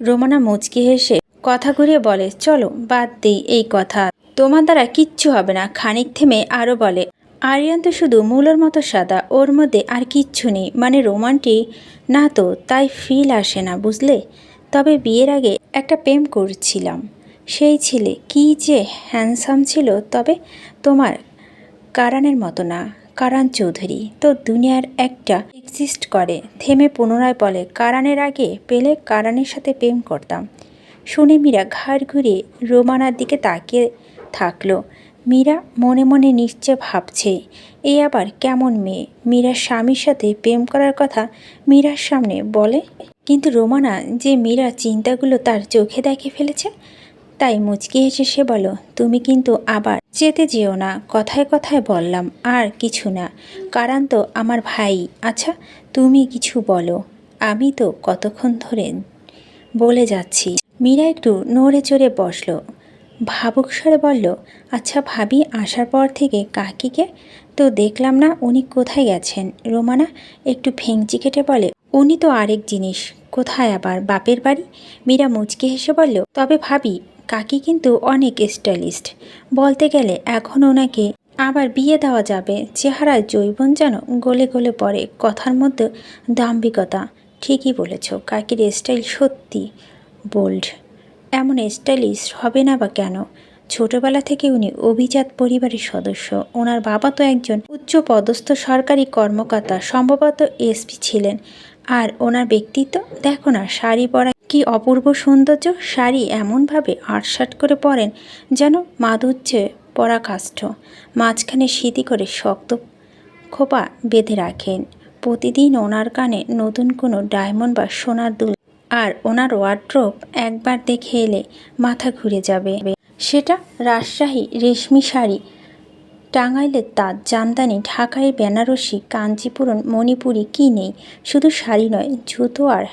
রোমানা মুচকি হেসে কথা ঘুরিয়ে বলে, চলো, বাদ দিই এই কথা। তোমার দ্বারা কিচ্ছু হবে না, খানিক থেমে আরও বলে, আরিয়ান তো শুধু মূলের মতো সাদা, ওর মধ্যে আর কিচ্ছু নেই। মানে রোমান্টিক না তো, তাই ফিল আসে না, বুঝলে? তবে বিয়ের আগে একটা প্রেম করছিলাম। সেই ছেলে কি যে হ্যান্ডসাম ছিল, তবে তোমার কারানের মতো না। কারান চৌধুরী। তো দুনিয়ার একটা এক্সিস্ট করে। থেমে পুনরায় বলে, কারানের আগে পেলে কারানের সাথে প্রেম করতাম। শুনে মীরা ঘাড় ঘুরে রোমানার দিকে তাকিয়ে থাকল। মীরা মনে মনে নিশ্চয় ভাবছে, এ আবার কেমন মেয়ে? মীরার স্বামীর সাথে প্রেম করার কথা মীরার সামনে বলে, কিন্তু রোমানা, যে মীরার চিন্তাগুলো তার চোখে দেখে ফেলেছে, তাই মুচকি হেসে সে বলো, তুমি কিন্তু আবার যেতে যেও না, কথায় কথায় বললাম, আর কিছু না। কারণ তো আমার ভাই। আচ্ছা তুমি কিছু বলো। আমি তো কতক্ষণ ধরে বলে যাচ্ছি। মীরা একটু নড়ে চড়ে বসল। ভাবুক স্বরে বলল আচ্ছা ভাবি, আসার পর থেকে কাকিকে তো দেখলাম না উনি কোথায় গেছেন। রোমানা একটু ফেংচি কেটে বলে, উনি তো আরেক জিনিস। কোথায় আবার? বাপের বাড়ি? মীরা মুচকি হেসে বলল, তবে ভাবি কাকি কিন্তু অনেক স্টাইলিস্ট। বলতে গেলে এখন ওনাকে আবার বিয়ে দেওয়া যাবে। চেহারায় জৈবন যেন গলে গলে পড়ে, কথার মধ্যে দাম্ভিকতা। ঠিকই বলেছ, কাকির স্টাইল সত্যি বোল্ড। এমন স্টাইলিস্ট হবে না বা কেন? ছোটবেলা থেকে উনি অভিজাত পরিবারের সদস্য। ওনার বাবা তো একজন উচ্চ পদস্থ সরকারি কর্মকর্তা, সম্ভবত এসপি ছিলেন। আর ওনার ব্যক্তিত্ব, দেখো না, শাড়ি পরা কি অপূর্ব সৌন্দর্য? শাড়ি এমনভাবে আটসাট করে পরেন যেন মাধুর্যে পরা কাষ্ঠ মাঝখানে স্মৃতি করে শক্ত খোপা বেঁধে রাখেন। প্রতিদিন ওনার কানে নতুন কোনো ডায়মন্ড বা সোনার দুল আর ওনার ওয়ার্ড্রোপ একবার দেখে এলে মাথা ঘুরে যাবে। সেটা রাজশাহী রেশমি শাড়ি টাঙ্গাইলের তাঁত জামদানি, ঢাকায় বেনারসি, কাঞ্চিপুরম, মণিপুরি কী নেই? শুধু শাড়ি নয়, জুতো আর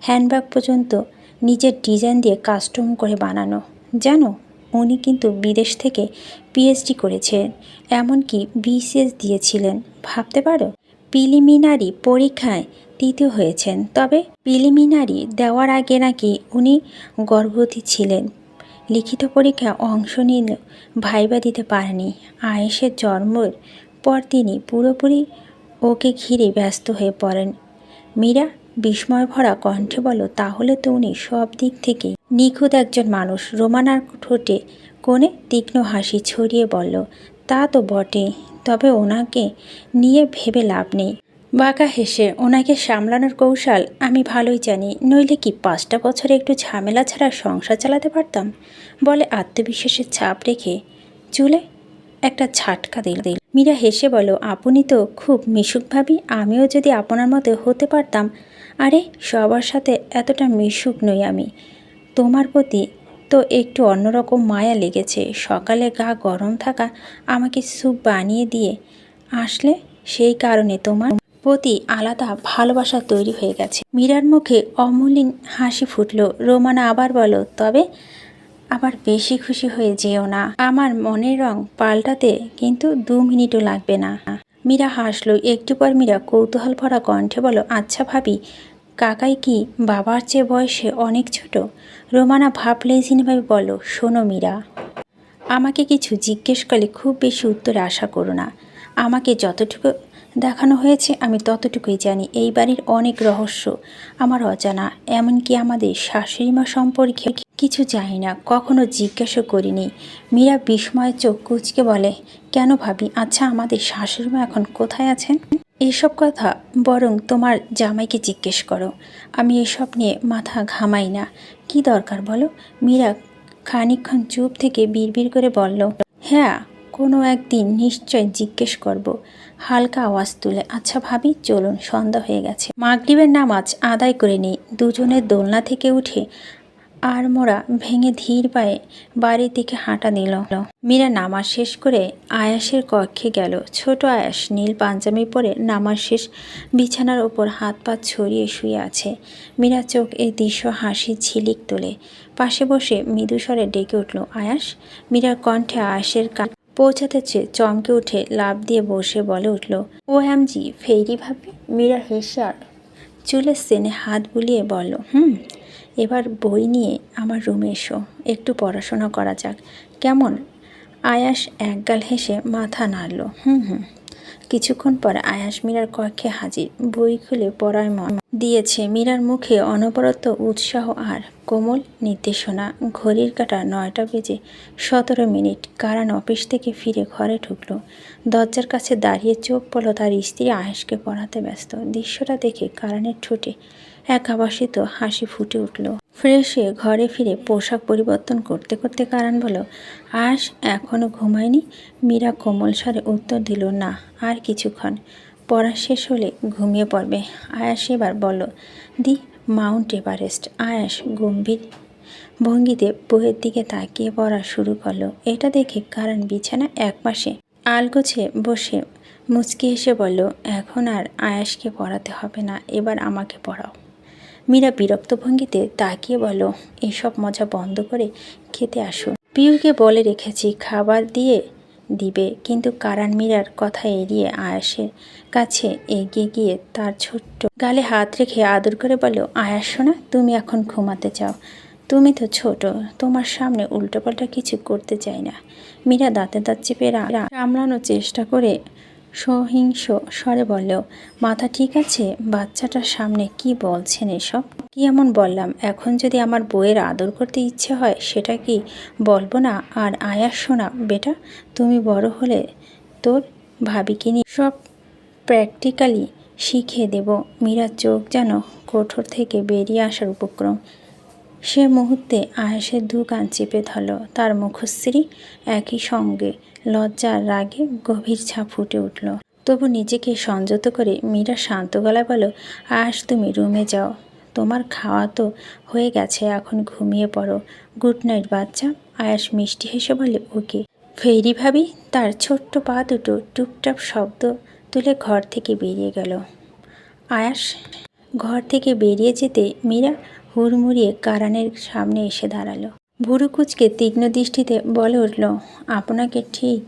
হ্যান্ডব্যাগ পর্যন্ত নিজের ডিজাইন দিয়ে কাস্টম করে বানানো। জানো, উনি কিন্তু বিদেশ থেকে পিএইচডি করেছেন, এমনকি বিসিএস দিয়েছিলেন। ভাবতে পারো, প্রিলিমিনারি পরীক্ষায় তৃতীয় হয়েছেন। তবে প্রিলিমিনারি দেওয়ার আগে নাকি উনি গর্ভবতী ছিলেন। লিখিত পরীক্ষায় অংশ নিলে, ভাইবা দিতে পারেনি। আয়েসের জন্মের পর তিনি পুরোপুরি ওকে ঘিরে ব্যস্ত হয়ে পড়েন। মীরা বিস্ময় ভরা কণ্ঠে বলো, তাহলে তো উনি সব দিক থেকে নিখুঁত একজন মানুষ। রোমানার ঠোঁটে কোণে তীক্ষ্ণ হাসি ছড়িয়ে বলল, তা তো বটে তবে ওনাকে নিয়ে ভেবে লাভ নেই। বাঁকা হেসে, ওনাকে সামলানোর কৌশল আমি ভালোই জানি, নইলে কি পাঁচটা বছরে একটু ঝামেলা ছাড়া সংসার চালাতে পারতাম? বলে আত্মবিশ্বাসের ছাপ রেখে চুলে একটা ঝাটকা দিল দিল। মীরা হেসে বলো, আপনি তো খুব মিশুক ভাবি, আমিও যদি আপনার মতো হতে পারতাম আরে, সবার সাথে এতটা মিশুক নই আমি। তোমার প্রতি তো একটু অন্যরকম মায়া লেগেছে। সকালে গা গরম থাকা আমাকে স্যুপ বানিয়ে দিয়ে আসলে সেই কারণে তোমার প্রতি আলাদা ভালোবাসা তৈরি হয়ে গেছে। মীরার মুখে অমলিন হাসি ফুটলো। রোমানা আবার বলো, তবে আবার বেশি খুশি হয়ে যেও না। আমার মনের রং পাল্টাতে কিন্তু দু মিনিটও লাগবে না। মীরা হাসলো। একটু পর মীরা কৌতূহল ভরা কণ্ঠে বলো আচ্ছা ভাবি কাকাই কি বাবার চেয়ে বয়সে অনেক ছোট? রোমানা ভাবলেজিনভাবে বলো শোনো মীরা, আমাকে কিছু জিজ্ঞেস করলে খুব বেশি উত্তর আশা করো না। আমাকে যতটুকু দেখানো হয়েছে আমি ততটুকুই জানি। এই বাড়ির অনেক রহস্য আমার অজানা, এমনকি আমাদের শাশুড়িমা সম্পর্কে কিছু জানি না, কখনো জিজ্ঞাসা করিনি। মীরা বিস্ময়ে চোখ কুচকে বলে, কেন ভাবি? আচ্ছা আমাদের শাশুড়িমা এখন কোথায় আছেন? এইসব কথা বরং তোমার জামাইকে জিজ্ঞেস করো। আমি এসব নিয়ে মাথা ঘামাই না। কি দরকার বলো? মীরা খানিকক্ষণ চুপ থেকে বিড়বিড় করে বলল হ্যাঁ কোনো একদিন নিশ্চয় জিজ্ঞেস করব। হালকা আওয়াজ তুলে আচ্ছা ভাবি, চলুন, সন্ধ্যা হয়ে গেছে। মাগরিবের নামাজ আদায় করে নিই। দুজনের দোলনা থেকে উঠে আর মোড়া ভেঙে ধীর পায়ে বাড়ির দিকে হাঁটা দিল মীরা নামাজ শেষ করে আয়াসের কক্ষে গেল। ছোট আয়াস নীল পাঞ্জাবি পরে নামাজ শেষ বিছানার ওপর হাত পা ছড়িয়ে শুয়ে আছে। মীরা চোখ এই দৃশ্য হাসি ঝিলিক তোলে। পাশে বসে মৃদুস্বরে ডেকে উঠল, আয়াস? মীরার কণ্ঠে আয়াসের কান পৌঁছাতে চেয়ে চমকে উঠে লাভ দিয়ে বসে বলে উঠল, ও জি, ফেরি ভাবি? মীরা হেসে আর চুলের সেনে হাত বুলিয়ে বলল, হুম এবার বই নিয়ে আমার রুমে এসো, একটু পড়াশোনা করা যাক। কেমন? আয়াস একগাল হেসে মাথা নাড়ল। হুম হুম। কিছুক্ষণ পর আয়াস মীরার কক্ষে হাজির। বই খুলে পড়ায় মন দিয়েছে। মীরার মুখে অনবরত উৎসাহ আর কোমল নির্দেশনা। ঘড়ির কাটা নয়টা বেজে সতেরো মিনিট। কারণ অফিস থেকে ফিরে ঘরে ঢুকলো। দরজার কাছে দাঁড়িয়ে চোখ পড়ল তার স্ত্রী আয়েশকে পড়াতে ব্যস্ত। দৃশ্যটা দেখে কারণের ঠোঁটে এক আবাসিত হাসি ফুটে উঠল। ফ্রেশ হয়ে ঘরে ফিরে পোশাক পরিবর্তন করতে করতে কারণ বলো আশ এখনও ঘুমায়নি? মীরা কোমল স্বরে উত্তর দিল, না, আর কিছুক্ষণ। পড়া শেষ হলে ঘুমিয়ে পড়বে। আয়াস এবার বলল, দি, মাউন্ট এভারেস্ট। আয়াস গম্ভীর ভঙ্গিতে বইয়ের দিকে তাকিয়ে পড়া শুরু করল। এটা দেখে কারণ বিছানা এক পাশে আলগোছে বসে মুচকি হেসে বলল, এখন আর আয়াসকে পড়াতে হবে না, এবার আমাকে পড়াও। মীরা বিরক্ত ভঙ্গিতে তাকিয়ে বলো এসব মজা বন্ধ করে খেতে আসো। পিউকে বলে রেখেছি, খাবার দিয়ে দিবে, কিন্তু কারান মীরার কথা এড়িয়ে আয়াসের কাছে এগিয়ে গিয়ে তার ছোট্ট গালে হাত রেখে আদর করে বলো আয়াস সোনা, তুমি এখন ঘুমাতে চাও। তুমি তো ছোট, তোমার সামনে উল্টোপাল্টা কিছু করতে চাই না। মীরা দাঁতে দাঁত চেপে সামলানোর চেষ্টা করে সহিংস, স্বরে বললেও মাথা ঠিক আছে? বাচ্চাটার সামনে কি বলছেন এসব? কি এমন বললাম? এখন যদি আমার বইয়ের আদর করতে ইচ্ছে হয়, সেটা কি বলব না? আর আয়াস, শোনা, বেটা, তুমি বড় হলে তোর ভাবিকে নিয়ে সব প্র্যাকটিক্যালি শিখিয়ে দেব। মীরার চোখ যেন কঠোর থেকে বেরিয়ে আসার উপক্রম। সে মুহূর্তে আয়াসের দু কান চেপে ধরল। তার মুখশ্রী একই সঙ্গে লজ্জার রাগে গভীর ছাপ ফুটে উঠল। তবু নিজেকে সংযত করে মীরা শান্ত গলায় বলল আয়াস তুমি রুমে যাও। তোমার খাওয়া তো হয়ে গেছে, এখন ঘুমিয়ে পড়ো। গুড নাইট বাচ্চা, আয়াস মিষ্টি হেসে বলে, ওকে। ফেরি ভাবি তার ছোট্ট পা দুটো টুপটাপ শব্দ তুলে ঘর থেকে বেরিয়ে গেল। আয়াস ঘর থেকে বেরিয়ে যেতে মীরা হুড়মুড়িয়ে কারানের সামনে এসে দাঁড়াল। ভুরু কুচকে তীক্ষ্ণ দৃষ্টিতে বলে উঠল, আপনাকে ঠিক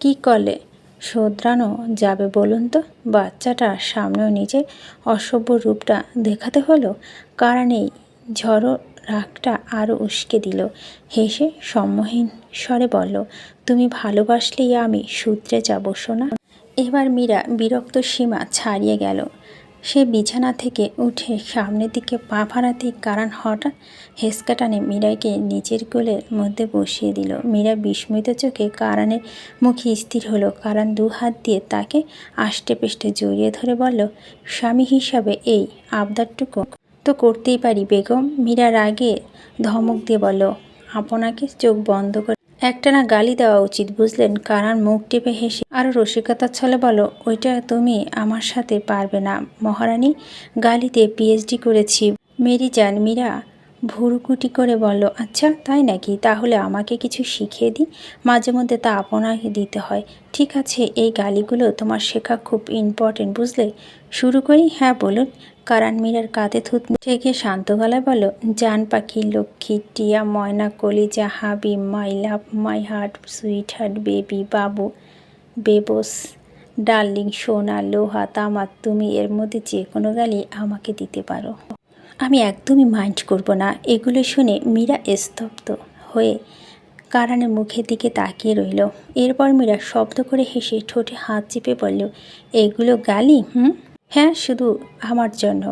কি করলে শোধরানো যাবে বলুন তো? বাচ্চাটা সামনেও নিজের অসভ্য রূপটা দেখাতে হলো? কারণেই ঝড়ো রাগটা আরও উস্কে দিল। হেসে সম্মোহীন স্বরে বলল, তুমি ভালোবাসলেই আমি সূত্রে যাব শোনা এবার মীরা বিরক্ত সীমা ছাড়িয়ে গেল। সে বিছানা থেকে উঠে সামনের দিকে পা ফাড়াতেই কারণ হঠাৎ হেসকা টানে মীরাকে নিজের কোলের মধ্যে বসিয়ে দিল। মীরা বিস্মিত চোখে কারানের মুখে স্থির হলো। কারণ দু হাত দিয়ে তাকে আষ্টে পেষ্টে জড়িয়ে ধরে বলল, স্বামী হিসাবে এই আবদারটুকু তো করতেই পারি, বেগম। মীরা রাগে ধমক দিয়ে বলল, আপনাকে চোখ বন্ধ করে একটানা গালি দেওয়া উচিত, বুঝলেন? কারান মুখ টিপে হেসে আরও রসিকতার ছলে বলো, ওইটা তুমি আমার সাথে পারবে না, মহারানী। গালিতে পিএইচডি করেছি। মেরি জান, মীরা, ভুরুকুটি করে বলল আচ্ছা তাই নাকি? তাহলে আমাকে কিছু শিখিয়ে দিই। মাঝে মধ্যে তা আপনাকে দিতে হয়। ঠিক আছে, এই গালিগুলো তোমার শেখা খুব ইম্পর্টেন্ট বুঝলে? শুরু করি? হ্যাঁ বলুন। কারান মীরার কাঁধে থুত থেকে শান্ত গলায় বলো জান পাখি, লক্ষ্মী, টিয়া, ময়না কলিজা হাবি my love, my heart, sweetheart, baby, Babu, babes, darling, সোনা, লোহা তামার তুমি এর মধ্যে যে কোনো গালি আমাকে দিতে পারো। আমি একদমই মাইন্ড করব না। এগুলো শুনে মীরা স্তব্ধ হয়ে কারানের মুখের দিকে তাকিয়ে রইল। এরপর মীরা শব্দ করে হেসে ঠোঁটে হাত চেপে বলল, এগুলো গালি, হুম? হ্যাঁ শুধু আমার জন্য।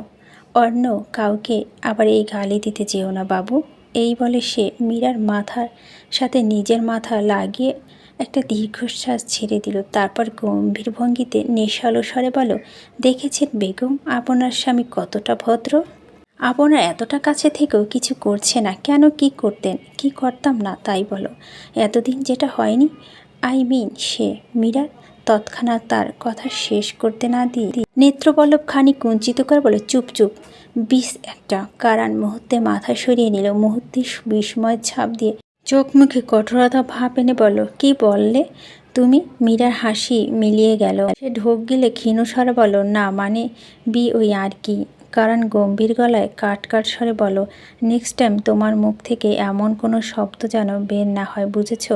অন্য কাউকে আবার এই গালি দিতে যেও না বাবু। এই বলে সে মীরার মাথার সাথে নিজের মাথা লাগিয়ে একটা দীর্ঘশ্বাস ছেড়ে দিল। তারপর গম্ভীর ভঙ্গিতে নেশালো স্বরে বলো দেখেছেন বেগম, আপনার স্বামী কতটা ভদ্র? আপনার এতটা কাছে থেকেও কিছু করছে না। কেন কি করতেন? কি করতাম না, তাই বলো। এতদিন যেটা হয়নি আই মিন সে মীরা তৎক্ষণাৎ তার কথা শেষ করতে না দিয়ে নেত্রপল্লব খানি কুঞ্চিত করে বলে, চুপ চুপ, বিষ একটা। কারান মুহূর্তে মাথা সরিয়ে নিল, মুহূর্তে বিস্ময় ছাপ দিয়ে চোখ মুখে কঠোরতা ভাব এনে বলল, কি বললে? তুমি? মীরার হাসি মিলিয়ে গেল। সে ঢোক গিলে ক্ষীণ স্বরে বলো না মানে বি ওই আর কি? কারণ গম্ভীর গলায় কাট কাট স্বরে বলো নেক্সট টাইম তোমার মুখ থেকে এমন কোনো শব্দ যেন বের না হয়, বুঝেছ?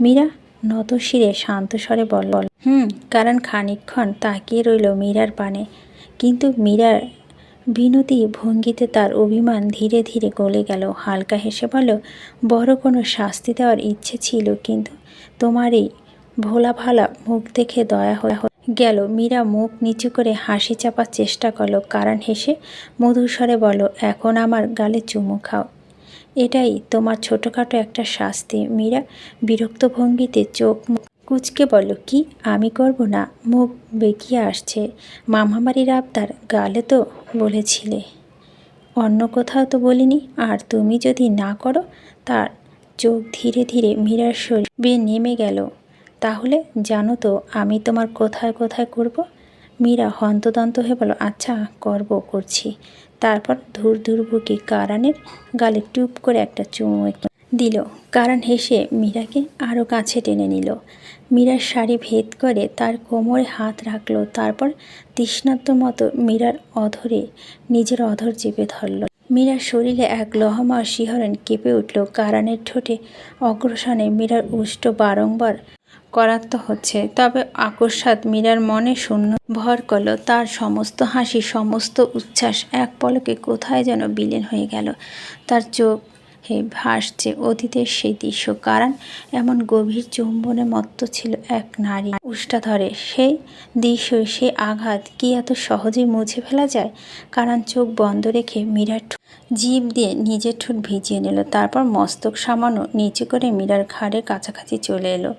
মীরা নত শিরে শান্ত স্বরে বল হুম, কারণ খানিকক্ষণ তাকিয়ে রইল মীরার পানে। কিন্তু মীরার বিনতি ভঙ্গিতে তার অভিমান ধীরে ধীরে গলে গেল। হালকা হেসে বলল, বড় কোনো শাস্তি দেওয়ার ইচ্ছে ছিল, কিন্তু তোমার এই ভোলা ভালা মুখ দেখে দয়া হয়ে গেল। মীরা মুখ নিচু করে হাসি চাপার চেষ্টা করল। কারণ হেসে মধুস্বরে বলো এখন আমার গালে চুমু খাও। এটাই তোমার ছোটোখাটো একটা শাস্তি। মীরা বিরক্ত ভঙ্গিতে চোখ কুচকে বলো কি? আমি করব না? মুখ বেঁকিয়ে আসছে। মামাবাড়ির আবদার গালে তো বলেছিলে। অন্য কোথাও তো বলিনি। আর তুমি যদি না করো, তার চোখ ধীরে ধীরে মীরার শরীর নেমে গেল। তাহলে জানো তো, আমি তোমার কোথায় কোথায় করব? মীরা হন্তদন্ত হয়ে বলো আচ্ছা করব করছি। তারপর ধুর ধুর বুকে কারানের গালে টুপ করে একটা চুমু দিল। কারণ হেসে মীরাকে আরও কাছে টেনে নিল। মীরার শাড়ি ভেদ করে তার কোমরে হাত রাখল। তারপর তৃষ্ণাত্ম মতো মীরার অধরে নিজের অধর চেপে ধরল। মীরার শরীরে এক লহমা শিহরণ কেঁপে উঠল। কারানের ঠোঁটে অগ্রসনে মীরার উষ্ট বারংবার করাত্ম হচ্ছে। তবে আকস্মাৎ মীরার মনে শূন্য ভর করল। তার সমস্ত হাসি, সমস্ত উচ্ছ্বাস এক পলকে কোথায় যেন বিলীন হয়ে গেল। তার চোখ হে ভাসছে অতীতের সেই দৃশ্য। কারণ এমন গভীর চুম্বনে মত্ত ছিল এক নারী। উষ্টা ধরে সেই দৃশ্য সে আঘাত কি এত সহজেই মুছে ফেলা যায়? কারণ চোখ বন্ধ রেখে মীরার জিভ দিয়ে নিজের ঠোঁট ভিজিয়ে নিল। তারপর মস্তক সামান্য নিচু করে মীরার ঘাড়ের কাছাকাছি চলে এলো।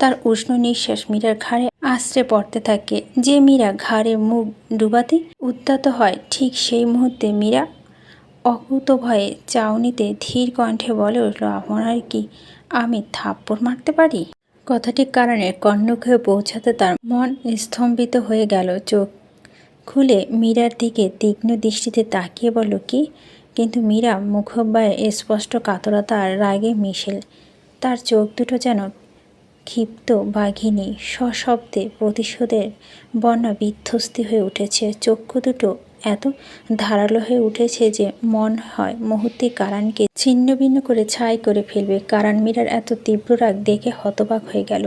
তার উষ্ণ নিঃশ্বাস মীরার ঘাড়ে আশ্রে পড়তে থাকে। যে মীরা ঘাড়ে মুখ ডুবাতে উত্তাত হয়, ঠিক সেই মুহূর্তে মীরা অকুত ভয়ে চাউনিতে ধীর কণ্ঠে বলে উঠল, আপনার কি আমি থাপ্পড় মারতে পারি? কথাটির কারণে কর্ণক হয়ে পৌঁছাতে তার মন স্তম্ভিত হয়ে গেল। চোখ খুলে মীরার দিকে তীক্ষ্ণ দৃষ্টিতে তাকিয়ে বলল, কি? কিন্তু মীরা মুখব্বায় স্পষ্ট কাতরতা আর রাগে মিশেল। তার চোখ দুটো যেন ক্ষিপ্ত বাঘিনী সশব্দে প্রতিশোধের বন্যা বিধ্বস্তি হয়ে উঠেছে। চক্ষু দুটো এত ধারালো হয়ে উঠেছে যে মন হয় মুহূর্তে কারানকে ছিন্ন ভিন্ন করে ছাই করে ফেলবে। কারান মীরার এত তীব্র রাগ দেখে হতবাক হয়ে গেল।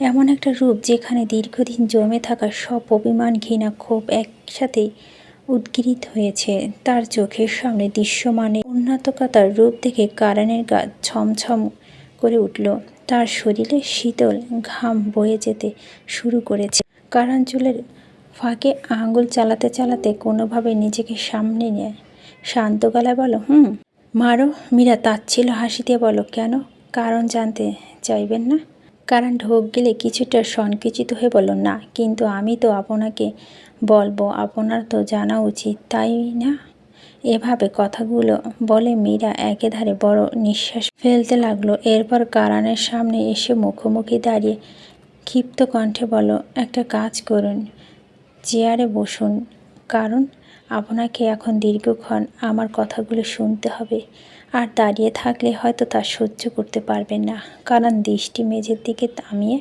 এমন একটা রূপ যেখানে দীর্ঘদিন জমে থাকা সব অভিমান ঘৃণা ক্ষোভ একসাথে উদ্গীরিত হয়েছে। তার চোখের সামনে দৃশ্যমানে উন্নাতকতার রূপ দেখে কারানের গা ছমছম করে উঠল। তার শরীরে শীতল ঘাম বয়ে যেতে শুরু করেছে। কারণ চুলের ফাঁকে আঙুল চালাতে চালাতে কোনোভাবে নিজেকে সামনে নেয় শান্ত গলায় বলো, হুম, মারো। মীরা তাচ্ছিল হাসিতে বলো, কেন? কারণ জানতে চাইবেন না? কারণ ঢোক গেলে কিছুটা সংকুচিত হয়ে বলো, না, কিন্তু আমি তো আপনাকে বলব, আপনার তো জানা উচিত, তাই না? এভাবে কথাগুলো বলে মীরা একেধারে বড় নিঃশ্বাস ফেলতে লাগল। এরপর কারানের সামনে এসে মুখোমুখি দাঁড়িয়ে ক্ষিপ্ত কণ্ঠে বলো একটা কাজ করুন, চেয়ারে বসুন। কারণ আপনাকে এখন দীর্ঘক্ষণ আমার কথাগুলো শুনতে হবে। আর দাঁড়িয়ে থাকলে হয়তো তা সহ্য করতে পারবেন না। কারণ দৃষ্টি মেঝের দিকে থামিয়ে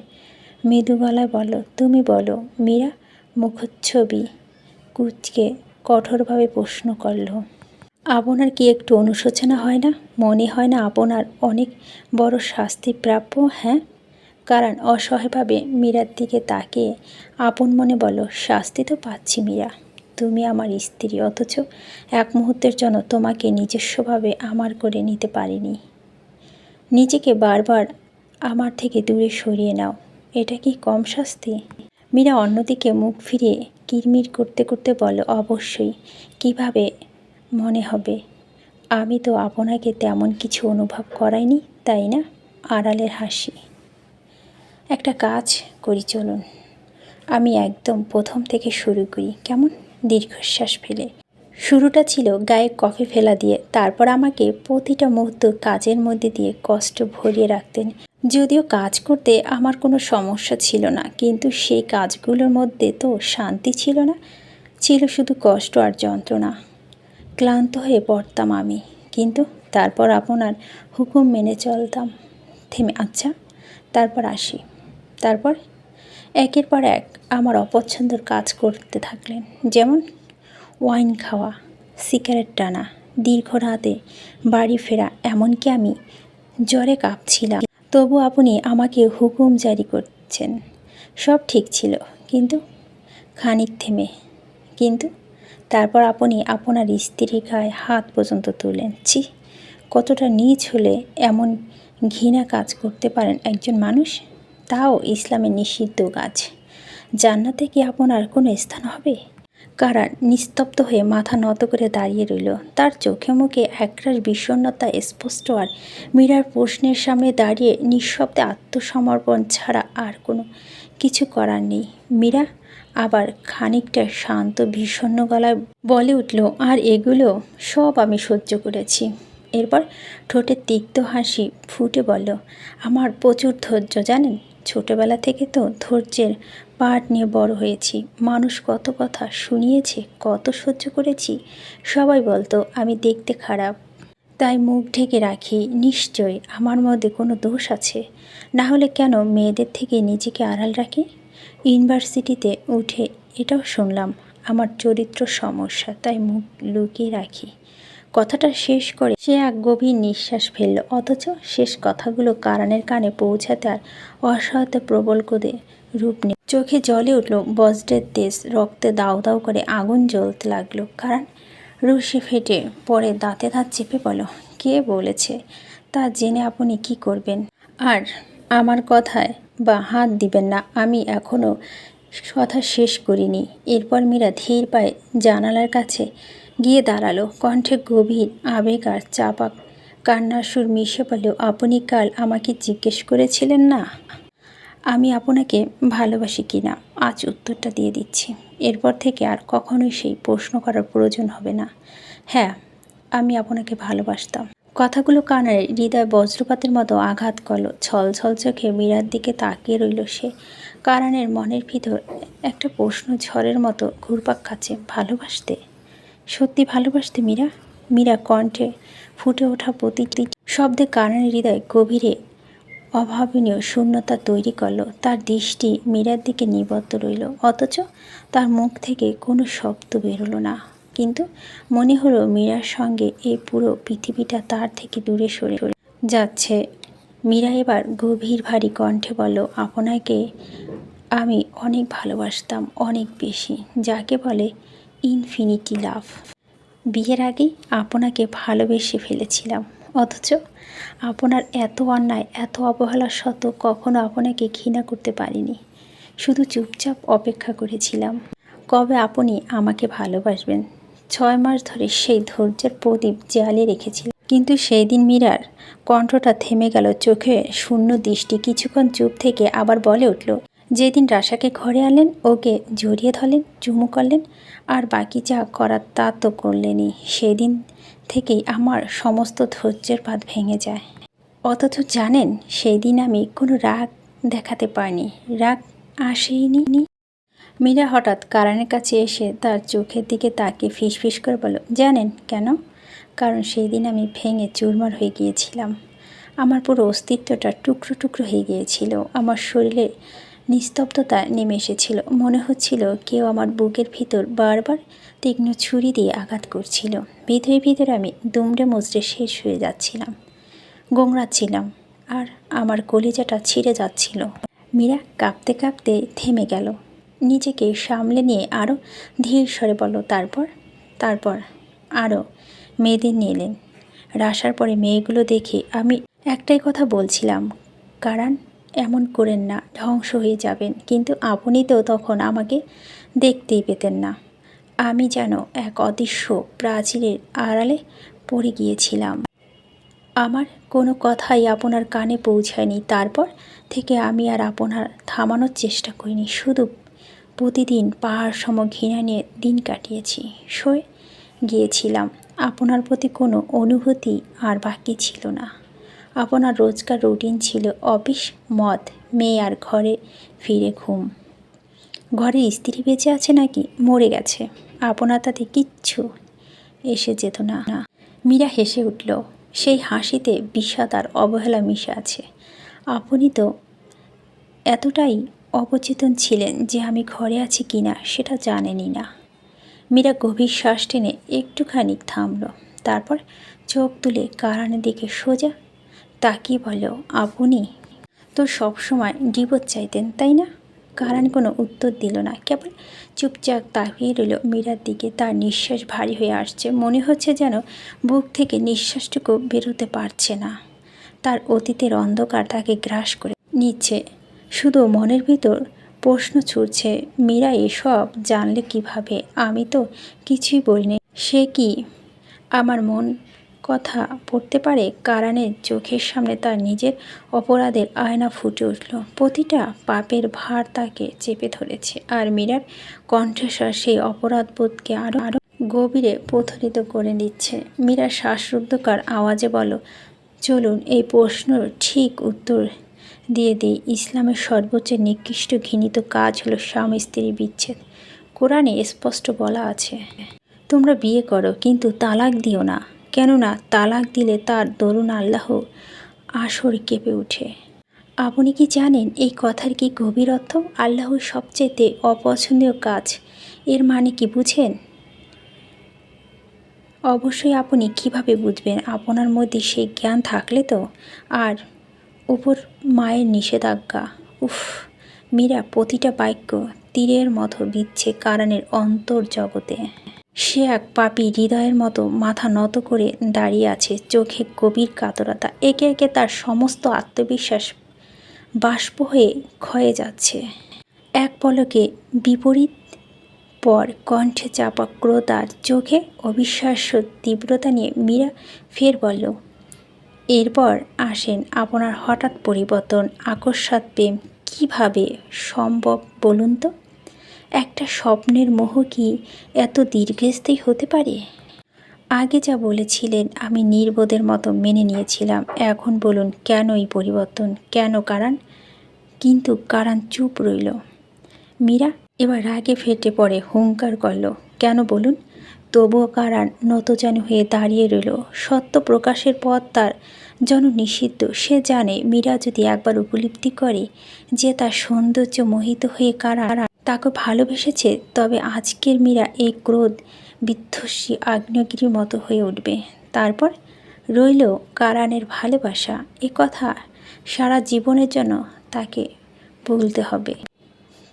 মৃদু গলায় বলো তুমি বলো, মীরা মুখচ্ছবি কুচকে কঠোরভাবে প্রশ্ন করল। আপনার কি একটু অনুশোচনা হয় না? মনে হয় না আপনার অনেক বড় শাস্তি প্রাপ্য হ্যাঁ? কারণ অসহায়ভাবে মীরার দিকে তাকিয়ে আপন মনে বলো শাস্তি তো পাচ্ছি মীরা। তুমি আমার স্ত্রী, অথচ এক মুহূর্তের জন্য তোমাকে নিজস্বভাবে আমার করে নিতে পারিনি। নিজেকে বারবার আমার থেকে দূরে সরিয়ে নাও। এটা কি কম শাস্তি? মীরা অন্যদিকে মুখ ফিরিয়ে কিরমির করতে করতে বলো, অবশ্যই। কীভাবে? মনে হবে। আমি তো আপনাকে তেমন কিছু অনুভব করাইনি, তাই না? আড়ালের হাসি। একটা কাজ করি, চলুন। আমি একদম প্রথম থেকে শুরু করি, কেমন? দীর্ঘশ্বাস ফেলে। শুরুটা ছিল গায়ে কফি ফেলা দিয়ে, তারপর আমাকে প্রতিটা মুহূর্ত কাজের মধ্যে দিয়ে কষ্ট ভরিয়ে রাখতেন। যদিও কাজ করতে আমার কোনো সমস্যা ছিল না, কিন্তু সেই কাজগুলোর মধ্যে তো শান্তি ছিল না, ছিল শুধু কষ্ট আর যন্ত্রণা। ক্লান্ত হয়ে পড়তাম আমি, কিন্তু তারপর আপনার হুকুম মেনে চলতাম। থেমে আচ্ছা তারপর আসি। তারপর একের পর এক আমার অপছন্দর কাজ করতে থাকলেন, যেমন ওয়াইন খাওয়া, সিগারেট টানা, দীর্ঘ রাতে বাড়ি ফেরা, এমনকি আমি জ্বরে কাঁপছিলাম। তবু আপনি আমাকে হুকুম জারি করছেন। সব ঠিক ছিল, কিন্তু? খানিক থেমে, কিন্তু? তারপর আপনি আপনার স্ত্রীর গায়ে হাত পর্যন্ত তুলেন। ছি, কতটা নীচ হলে এমন ঘৃণা কাজ করতে পারেন একজন মানুষ? তাও ইসলামের নিষিদ্ধ কাজ জান্নাতে কি আপনার কোনো স্থান হবে? কারা নিস্তব্ধ হয়ে মাথা নত করে দাঁড়িয়ে রইল। তার চোখে মুখে একরাশ বিষণ্ণতা স্পষ্ট আর মীরার প্রশ্নের সামনে দাঁড়িয়ে নিঃশব্দে আত্মসমর্পণ ছাড়া আর কোনো কিছু করার নেই। মীরা আবার খানিকটা শান্ত, বিষণ্ণ গলায় বলে উঠল, আর এগুলো সব আমি সহ্য করেছি। এরপর ঠোঁটে তিক্ত হাসি ফুটে বলল, আমার প্রচুর ধৈর্য জানেন? ছোটবেলা থেকে তো ধৈর্যের পাট নিয়ে বড় হয়েছি। মানুষ কত কথা শুনিয়েছে, কত সহ্য করেছি, সবাই বলতো, আমি দেখতে খারাপ। তাই মুখ ঢেকে রাখি। নিশ্চয় আমার মধ্যে কোনো দোষ আছে। না হলে কেন মেয়েদের থেকে নিজেকে আড়াল রাখি? ইউনিভার্সিটিতে উঠে এটাও শুনলাম, আমার চরিত্র সমস্যা, তাই মুখ লুকিয়ে রাখি। কথাটা শেষ করে সে এক গভীর নিঃশ্বাস ফেলল। অথচ শেষ কথাগুলো কারানের কানে পৌঁছাতে আর অসহায়তা প্রবল করে রূপ নিয়ে। চোখে জলে উঠল বজ্রের তেজ, রক্তে দাউ দাউ করে আগুন জ্বলতে লাগল। কারণ রুশি ফেটে পরে দাঁতে দাঁত চেপে বলো কে বলেছে? তা জেনে আপনি কি করবেন? আর আমার কথায় বা হাত দিবেন না, আমি এখনও কথা শেষ করিনি। এরপর মীরা ধীর পায়ে জানালার কাছে গিয়ে দাঁড়াল। কণ্ঠে গভীর আবেগ আর চাপা কান্নার সুর মিশে বললেও আপনি কাল আমাকে জিজ্ঞেস করেছিলেন না? আমি আপনাকে ভালোবাসি কি না? আজ উত্তরটা দিয়ে দিচ্ছি। এরপর থেকে আর কখনোই সেই প্রশ্ন করার প্রয়োজন হবে না। হ্যাঁ আমি আপনাকে ভালোবাসতাম। কথাগুলো কানের হৃদয় বজ্রপাতের মতো আঘাত করল। ছল ছল চোখে মীরার দিকে তাকিয়ে রইল সে। কারণের মনের ভিতর একটা প্রশ্ন ঝড়ের মতো ঘুরপাক খাচ্ছে, ভালোবাসতে? সত্যি ভালোবাসতে মীরা? মীরা কণ্ঠে ফুটে ওঠা প্রতিটি শব্দে কারণের হৃদয় গভীরে অভাবনীয় শূন্যতা তৈরি করল। তার দৃষ্টি মীরার দিকে নিবদ্ধ রইল। অথচ তার মুখ থেকে কোনো শব্দ বেরোলো না। কিন্তু মনে হলো মীরার সঙ্গে এই পুরো পৃথিবীটা তার থেকে দূরে সরে যাচ্ছে। মীরা এবার গভীর ভারী কণ্ঠে বলল, আপনাকে আমি অনেক ভালোবাসতাম, অনেক বেশি। যাকে বলে ইনফিনিটি লাভ বিয়ের আগেই আপনাকে ভালোবেসে ফেলেছিলাম। অথচ আপনার এত অন্যায়, এত অবহেলা সত্ত্বেও কখনো আপনাকে ঘৃণা করতে পারিনি। শুধু চুপচাপ অপেক্ষা করেছিলাম। কবে আপনি আমাকে ভালোবাসবেন? ছয় মাস ধরে সেই ধৈর্যের প্রদীপ জ্বালিয়ে রেখেছিল। কিন্তু সেই দিন মীরার কণ্ঠটা থেমে গেল চোখে শূন্য দৃষ্টি। কিছুক্ষণ চুপ থেকে আবার বলে উঠল, যেদিন রাশাকে ঘরে আনলেন, ওকে জড়িয়ে ধরলেন, চুমু করলেন, আর বাকি যা করার তা তো করলেনই। সেদিন থেকেই আমার সমস্ত ধৈর্যের পাত ভেঙে যায়। অথচ জানেন সেই দিন আমি কোনো রাগ দেখাতে পারিনি। রাগ আসেইনি। মীরা হঠাৎ কারণের কাছে এসে তার চোখের দিকে তাকিয়ে ফিসফিস করে বলল, জানেন কেন? কারণ সেই দিন আমি ভেঙে চুরমার হয়ে গিয়েছিলাম। আমার পুরো অস্তিত্বটা টুকরো টুকরো হয়ে গিয়েছিল। আমার শরীরে নিস্তব্ধতা নেমে এসেছিল। মনে হচ্ছিল কেউ আমার বুকের ভিতর বারবার তীক্ষ্ণ ছুরি দিয়ে আঘাত করছিল। ভিতরে ভিতরে আমি দুমড়ে মুচড়ে শেষ হয়ে যাচ্ছিলাম। গোংড়াচ্ছিলাম আর আমার কলিজাটা ছিঁড়ে যাচ্ছিল। মীরা কাঁপতে কাঁপতে থেমে গেল। নিজেকে সামলে নিয়ে আরও ধীর স্বরে বলল, তারপর? তারপর? আরও মেয়েদের নিয়ে এলেন। রাসার পরে মেয়েগুলো দেখে আমি একটাই কথা বলছিলাম, কারণ এমন করেন না, ধ্বংস হয়ে যাবেন। কিন্তু আপনি তো তখন আমাকে দেখতেই পেতেন না। আমি যেন এক অদৃশ্য প্রাচীরের আড়ালে পড়ে গিয়েছিলাম। আমার কোনো কথাই আপনার কানে পৌঁছায়নি। তারপর থেকে আমি আর আপনার থামানোর চেষ্টা করিনি। শুধু প্রতিদিন পাহাড় সম ঘৃণা নিয়ে দিন কাটিয়েছি, সয়ে গিয়েছিলাম। আপনার প্রতি কোনো অনুভূতি আর বাকি ছিল না। আপনার রোজকার রুটিন ছিল অফিস, মদ, মেয়ে আর ঘরে ফিরে ঘুম। ঘরে স্ত্রী বেঁচে আছে নাকি? মরে গেছে। আপনার তাতে কিচ্ছু এসে যেত না। না মীরা হেসে উঠল, সেই হাসিতে বিষাদ আর অবহেলা মিশে আছে। আপনি তো এতটাই অবচেতন ছিলেন যে আমি ঘরে আছি কি না সেটা জানেনই না। মীরা গভীর শ্বাস টেনে একটুখানি থামল, তারপর চোখ তুলে কারানের দিকে সোজা তাকিয়ে বলল আপনি? তো সবসময় ডিভোর্স চাইতেন, তাই না? কারণ কোনো উত্তর দিল না। কেবল চুপচাপ তাকিয়ে রইল মীরার দিকে। তার নিঃশ্বাস ভারী হয়ে আসছে। মনে হচ্ছে যেন বুক থেকে নিঃশ্বাসটুকু বেরোতে পারছে না। তার অতীতের অন্ধকার তাকে গ্রাস করে নিচ্ছে। শুধু মনের ভিতর প্রশ্ন ছুটছে মীরা, এসব জানলে কীভাবে? আমি তো কিছুই বলিনি। সে কি আমার মন কথা পড়তে পারে কারানের চোখের সামনে তার নিজের অপরাধের আয়না ফুটে উঠল। প্রতিটা পাপের ভার তাকে চেপে ধরেছে আর মীরার কণ্ঠস্বর সেই অপরাধবোধকে আরও আরও গভীরে প্রথরিত করে দিচ্ছে। মীরা শ্বাসরুদ্ধকার আওয়াজে বলো চলুন, এই প্রশ্নর ঠিক উত্তর দিয়ে দিই। ইসলামের সর্বোচ্চ নিকৃষ্ট ঘৃণিত কাজ হলো স্বামী স্ত্রী বিচ্ছেদ। কোরআনে স্পষ্ট বলা আছে, তোমরা বিয়ে করো, কিন্তু তালাক দিও না। কেননা তালাক দিলে তার দরুন আল্লাহ আসর কেঁপে ওঠে। আপনি কি জানেন এই কথার কি গভীর অর্থ? আল্লাহর সবচেয়ে অপছন্দীয় কাজ। এর মানে কি বুঝেন? অবশ্যই আপনি কীভাবে বুঝবেন? আপনার মধ্যে সেই জ্ঞান থাকলে তো। আর উপর মায়ের নিষেধাজ্ঞা। উফ, মীরা প্রতিটা বাক্য তীরের মতো বিচ্ছে কারণের অন্তর জগতে সে এক পাপী হৃদয়ের মতো মাথা নত করে দাঁড়িয়ে আছে, চোখে গভীর কাতরতা। একে একে তার সমস্ত আত্মবিশ্বাস বাষ্প হয়ে ক্ষয়ে যাচ্ছে। এক পলকে বিপরীত পর কণ্ঠে চাপা ক্রোধ আর চোখে অবিশ্বাস্য তীব্রতা নিয়ে মীরা ফের বলল, এরপর আসেন আপনার হঠাৎ পরিবর্তন আকস্মাত প্রেম। কীভাবে সম্ভব বলুন তো? একটা স্বপ্নের মোহ কি এত দীর্ঘস্থায়ী হতে পারে? আগে যা বলেছিলেন, আমি নির্বোধের মতো মেনে নিয়েছিলাম। এখন বলুন, কেন এই পরিবর্তন? কেন কারণ কিন্তু কারণ চুপ রইল। মীরা এবার রাগে ফেটে পড়ে, হুঙ্কার করল, কেন বলুন? তবুও কারান নতজানু হয়ে দাঁড়িয়ে রইল। সত্য প্রকাশের পথ তার যেন নিষিদ্ধ। সে জানে, মীরা যদি একবার উপলব্ধি করে যে তার সৌন্দর্য মোহিত হয়ে কারা তাকে ভালোবেসেছে, তবে আজকের মীরা এই ক্রোধ বিধ্বসী আগ্নেয়গিরির মতো হয়ে উঠবে। তারপর রইল কারানের ভালোবাসা। এ কথা সারা জীবনের জন্য তাকে বলতে হবে।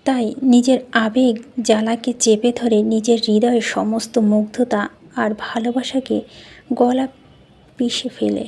তাই নিজের আবেগ জ্বালাকে চেপে ধরে নিজের হৃদয়ের সমস্ত মুগ্ধতা আর ভালোবাসাকে গলা পিষে ফেলে।